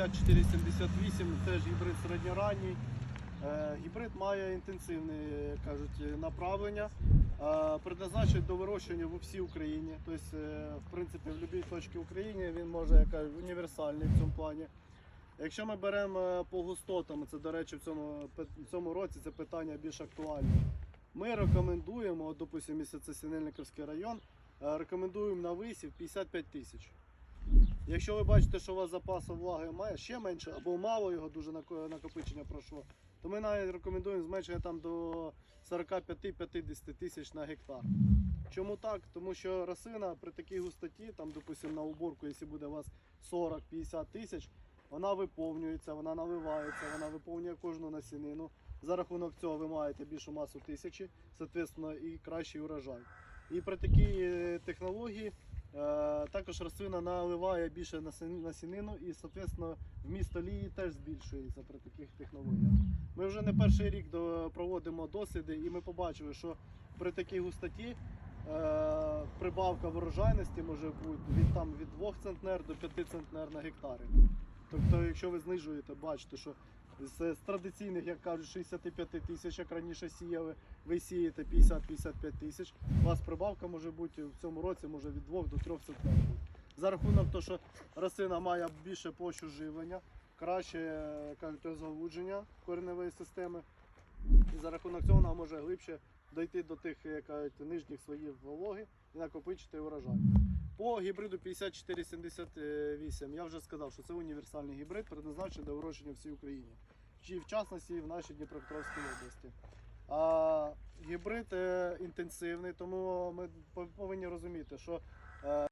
5478, теж гібрид середньоранній. Е, Гібрид має інтенсивне е, кажуть, направлення, е, предназначений до вирощування в всій Україні. Тобто, в принципі, в будь-якій точці України він може як універсальний в цьому плані. Якщо ми беремо по густотам, це, до речі, в цьому, в цьому році це питання більш актуальне. Ми рекомендуємо, допустимо, якщо це Синельниковський район, рекомендуємо на висів 55 тисяч. Якщо ви бачите, що у вас запасу влаги має ще менше, або мало його дуже накопичення пройшло, то ми навіть рекомендуємо зменшення там до 45-50 тисяч на гектар. Чому так? Тому що рослина при такій густоті, там, допустимо, на уборку, якщо буде у вас 40-50 тисяч, вона виповнюється, вона наливається, вона виповнює кожну насінину. За рахунок цього ви маєте більшу масу тисячі, соответственно, і кращий урожай. І при такій е, технології також рослина наливає більше насі- насінину і, соответственно, вміст олії теж збільшується при таких технологіях. Ми вже не перший рік проводимо досліди, і ми побачили, що при такій густоті е, прибавка врожайності може бути від 2 центнер до 5 центнер на гектарі. Тобто, якщо ви знижуєте, бачите, що з, традиційних, як кажуть, 65 тисяч, як раніше сіяли, ви сієте 50-55 тисяч, у вас прибавка може бути в цьому році може від 2 до 3 центнер. За рахунок того, що рослина має більше площу живлення, краще кажуть, озавудження кореневої системи. І за рахунок цього вона може глибше дойти до тих як кажуть, нижніх своїх вологи і накопичити урожай. По гібриду 5478 я вже сказав, що це універсальний гібрид, предназначений для вирощення всій Україні, чи в частності в нашій Дніпропетровській області. А гібрид е, інтенсивний, тому ми повинні розуміти, що